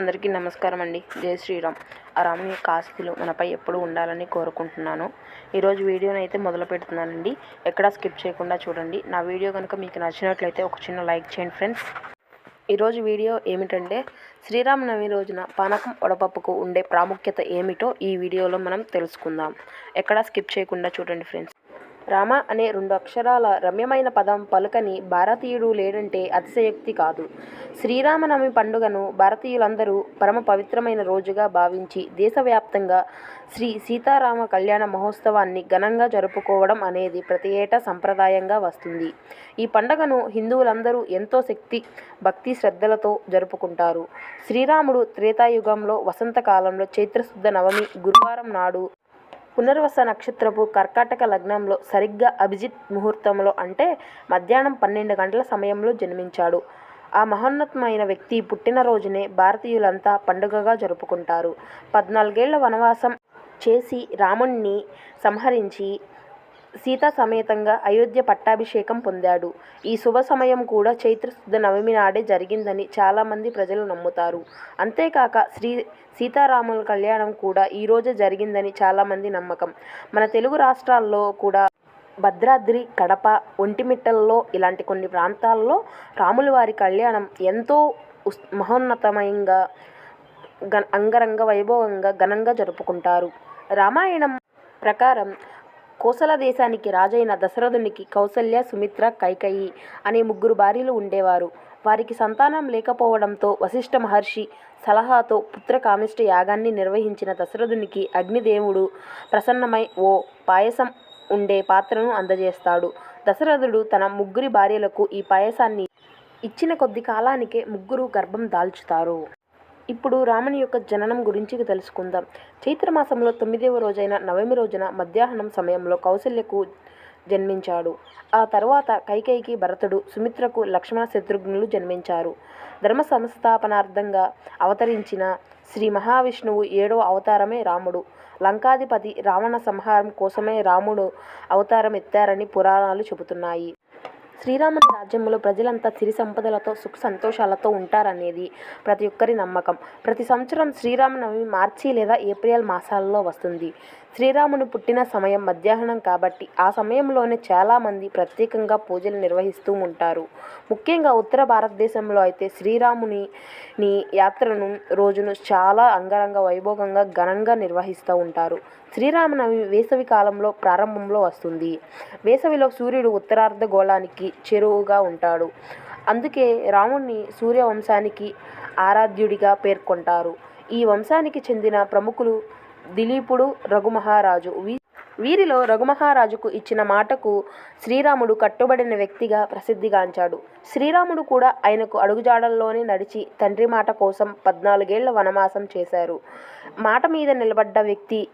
అందరికీ నమస్కారం అండి. జై శ్రీరామ్. ఆ రాముని యొక్క ఆస్తులు మనపై ఎప్పుడూ ఉండాలని కోరుకుంటున్నాను. ఈరోజు వీడియోని అయితే మొదలు పెడుతున్నానండి. ఎక్కడా స్కిప్ చేయకుండా చూడండి. నా వీడియో కనుక మీకు నచ్చినట్లయితే ఒక చిన్న లైక్ చేయండి ఫ్రెండ్స్. ఈరోజు వీడియో ఏమిటంటే శ్రీరామనవమి రోజున పానకం వడపప్పుకు ఉండే ప్రాముఖ్యత ఏమిటో ఈ వీడియోలో మనం తెలుసుకుందాం. ఎక్కడా స్కిప్ చేయకుండా చూడండి ఫ్రెండ్స్. రామ అనే రెండు అక్షరాల రమ్యమైన పదం పలుకని భారతీయుడు లేడంటే అతిశయోక్తి కాదు. శ్రీరామనవమి పండుగను భారతీయులందరూ పరమ పవిత్రమైన రోజుగా భావించి దేశవ్యాప్తంగా శ్రీ సీతారామ కళ్యాణ మహోత్సవాన్ని ఘనంగా జరుపుకోవడం అనేది ప్రతి ఏటా సంప్రదాయంగా వస్తుంది. ఈ పండుగను హిందువులందరూ ఎంతో శక్తి భక్తి శ్రద్ధలతో జరుపుకుంటారు. శ్రీరాముడు త్రేతాయుగంలో వసంతకాలంలో చైత్రశుద్ధ నవమి గురువారం నాడు పునర్వస నక్షత్రపు కర్కాటక లగ్నంలో సరిగ్గా అభిజిత్ ముహూర్తంలో అంటే మధ్యాహ్నం పన్నెండు గంటల సమయంలో జన్మించాడు. ఆ మహోన్నతమైన వ్యక్తి పుట్టినరోజునే భారతీయులంతా పండుగగా జరుపుకుంటారు. పద్నాలుగేళ్ళ వనవాసం చేసి రాముణ్ణి సంహరించి సీతా సమేతంగా అయోధ్య పట్టాభిషేకం పొందాడు. ఈ శుభ సమయం కూడా చైత్రశుద్ధ నవమి నాడే జరిగిందని చాలామంది ప్రజలు నమ్ముతారు. అంతేకాక శ్రీ సీతారాముల కళ్యాణం కూడా ఈరోజే జరిగిందని చాలామంది నమ్మకం. మన తెలుగు రాష్ట్రాల్లో కూడా భద్రాద్రి కడప ఒంటిమిట్టల్లో ఇలాంటి కొన్ని ప్రాంతాల్లో రాముల వారి కళ్యాణం ఎంతో ఉస్ మహోన్నతమయంగా గ అంగరంగ వైభవంగా ఘనంగా జరుపుకుంటారు. రామాయణం ప్రకారం కోసల దేశానికి రాజైన దశరథునికి కౌసల్య సుమిత్ర కైకయి అనే ముగ్గురు భార్యలు ఉండేవారు. వారికి సంతానం లేకపోవడంతో వశిష్ఠ మహర్షి సలహాతో పుత్రకామిష్ట యాగాన్ని నిర్వహించిన దశరథునికి అగ్నిదేవుడు ప్రసన్నమై ఓ పాయసం ఉండే పాత్రను అందజేస్తాడు. దశరథుడు తన ముగ్గురి భార్యలకు ఈ పాయసాన్ని ఇచ్చిన కొద్ది కాలానికే ముగ్గురు గర్భం దాల్చుతారు. ఇప్పుడు రాముని యొక్క జననం గురించి తెలుసుకుందాం. చైత్రమాసంలో తొమ్మిదవ రోజైన నవమి రోజున మధ్యాహ్నం సమయంలో కౌసల్యకు జన్మించాడు. ఆ తర్వాత కైకేయికి భరతుడు సుమిత్రకు లక్ష్మణ శత్రుఘ్నులు జన్మించారు. ధర్మ సంస్థాపనార్థంగా అవతరించిన శ్రీ మహావిష్ణువు ఏడవ అవతారమే రాముడు. లంకాధిపతి రావణ సంహారం కోసమే రాముడు అవతారం ఎత్తారని పురాణాలు చెబుతున్నాయి. శ్రీరాముని రాజ్యంలో ప్రజలంతా సిరి సంపదలతో సుఖ సంతోషాలతో ఉంటారనేది ప్రతి ఒక్కరి నమ్మకం. ప్రతి సంవత్సరం శ్రీరామనవమి మార్చి లేదా ఏప్రిల్ మాసాలలో వస్తుంది. శ్రీరాముని పుట్టిన సమయం మధ్యాహ్నం కాబట్టి ఆ సమయంలోనే చాలామంది ప్రత్యేకంగా పూజలు నిర్వహిస్తూ ఉంటారు. ముఖ్యంగా ఉత్తర భారతదేశంలో అయితే శ్రీరాముని యాత్రను రోజును చాలా అంగరంగ వైభోగంగా ఘనంగా నిర్వహిస్తూ ఉంటారు. శ్రీరామనవమి వేసవి కాలంలో ప్రారంభంలో వస్తుంది. వేసవిలో సూర్యుడు ఉత్తరార్ధ గోళానికి చెరువుగా ఉంటాడు. అందుకే రాముణ్ణి సూర్యవంశానికి ఆరాధ్యుడిగా పేర్కొంటారు. ఈ వంశానికి చెందిన ప్రముఖులు దిలీపుడు రఘుమహారాజు. వీ వీరిలో రఘుమహారాజుకు ఇచ్చిన మాటకు శ్రీరాముడు కట్టుబడిన వ్యక్తిగా ప్రసిద్ధిగాంచాడు. శ్రీరాముడు కూడా ఆయనకు అడుగుజాడల్లోనే నడిచి తండ్రి మాట కోసం పద్నాలుగేళ్ళ వనవాసం చేశారు. మాట మీద నిలబడ్డ వ్యక్తి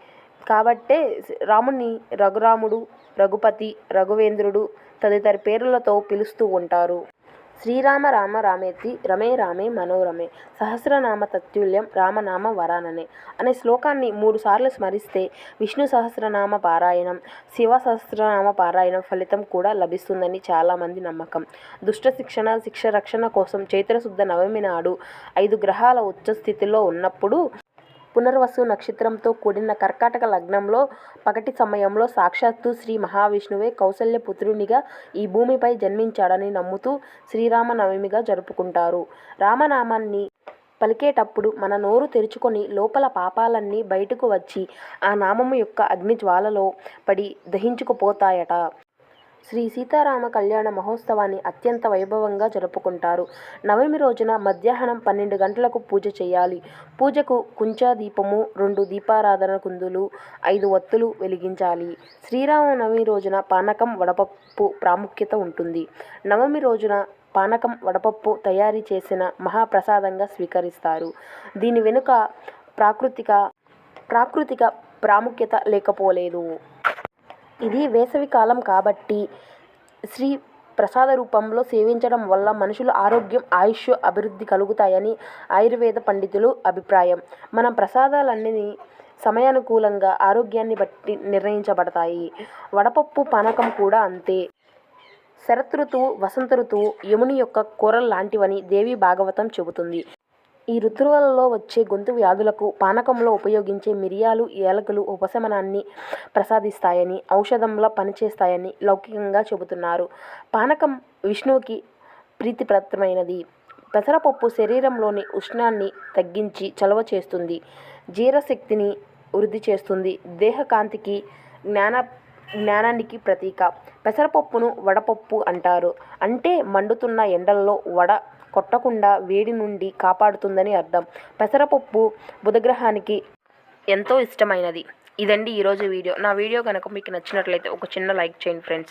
కాబట్టే రాముణ్ణి రఘురాముడు రఘుపతి రఘువేంద్రుడు తదితర పేర్లతో పిలుస్తూ ఉంటారు. శ్రీరామ రామ రామేతి రమే రామే మనోరమే సహస్రనామ తత్తుల్యం రామనామ వరాననే అనే శ్లోకాన్ని మూడుసార్లు స్మరిస్తే విష్ణు సహస్రనామ పారాయణం శివ సహస్రనామ పారాయణం ఫలితం కూడా లభిస్తుందని చాలామంది నమ్మకం. దుష్ట శిక్షణ శిక్ష రక్షణ కోసం చైత్రశుద్ధ నవమి నాడు ఐదు గ్రహాల ఉచ్చ స్థితిలో ఉన్నప్పుడు పునర్వసు నక్షత్రంతో కూడిన కర్కాటక లగ్నంలో పగటి సమయంలో సాక్షాత్తు శ్రీ మహావిష్ణువే కౌసల్య పుత్రునిగా ఈ భూమిపై జన్మించాడని నమ్ముతూ శ్రీరామనవమిగా జరుపుకుంటారు. రామనామాన్ని పలికేటప్పుడు మన నోరు తెరుచుకొని లోపల పాపాలన్నీ బయటకు వచ్చి ఆ నామము యొక్క అగ్ని జ్వాలలో పడి దహించుకుపోతాయట. శ్రీ సీతారామ కళ్యాణ మహోత్సవాన్ని అత్యంత వైభవంగా జరుపుకుంటారు. నవమి రోజున మధ్యాహ్నం పన్నెండు గంటలకు పూజ చేయాలి. పూజకు కుంచా దీపము రెండు దీపారాధన కుందులు ఐదు ఒత్తులు వెలిగించాలి. శ్రీరామనవమి రోజున పానకం వడపప్పు ప్రాముఖ్యత ఉంటుంది. నవమి రోజున పానకం వడపప్పు తయారీ చేసిన మహాప్రసాదంగా స్వీకరిస్తారు. దీని వెనుక ప్రాకృతిక ప్రాకృతిక ప్రాముఖ్యత లేకపోలేదు. ఇది వేసవి కాలం కాబట్టి శ్రీ ప్రసాద రూపంలో సేవించడం వల్ల మనుషుల ఆరోగ్యం ఆయుష్ అభివృద్ధి కలుగుతాయని ఆయుర్వేద పండితులు అభిప్రాయం. మన ప్రసాదాలన్నీ సమయానుకూలంగా ఆరోగ్యాన్ని బట్టి నిర్ణయించబడతాయి. వడపప్పు పానకం కూడా అంతే. శరత్ ఋతువు వసంత ఋతువు యముని యొక్క కూరలు లాంటివని దేవి భాగవతం చెబుతుంది. ఈ ఋతువులలో వచ్చే గొంతు వ్యాధులకు పానకంలో ఉపయోగించే మిరియాలు ఏలకులు ఉపశమనాన్ని ప్రసాదిస్తాయని ఔషధంలా పనిచేస్తాయని లౌకికంగా చెబుతున్నారు. పానకం విష్ణువుకి ప్రీతిప్రదమైనది. పెసరపప్పు శరీరంలోని ఉష్ణాన్ని తగ్గించి చలవ చేస్తుంది. జీర్ణశక్తిని వృద్ధి చేస్తుంది. దేహకాంతికి జ్ఞాన జ్ఞానానికి ప్రతీక. పెసరపప్పును వడపప్పు అంటారు. అంటే మండుతున్న ఎండల్లో వడ కొట్టకుండా వేడి నుండి కాపాడుతుందని అర్థం. పెసరపప్పు బుధగ్రహానికి ఎంతో ఇష్టమైనది. ఇదండి ఈరోజు వీడియో. నా వీడియో కనుక మీకు నచ్చినట్లయితే ఒక చిన్న లైక్ చేయండి ఫ్రెండ్స్.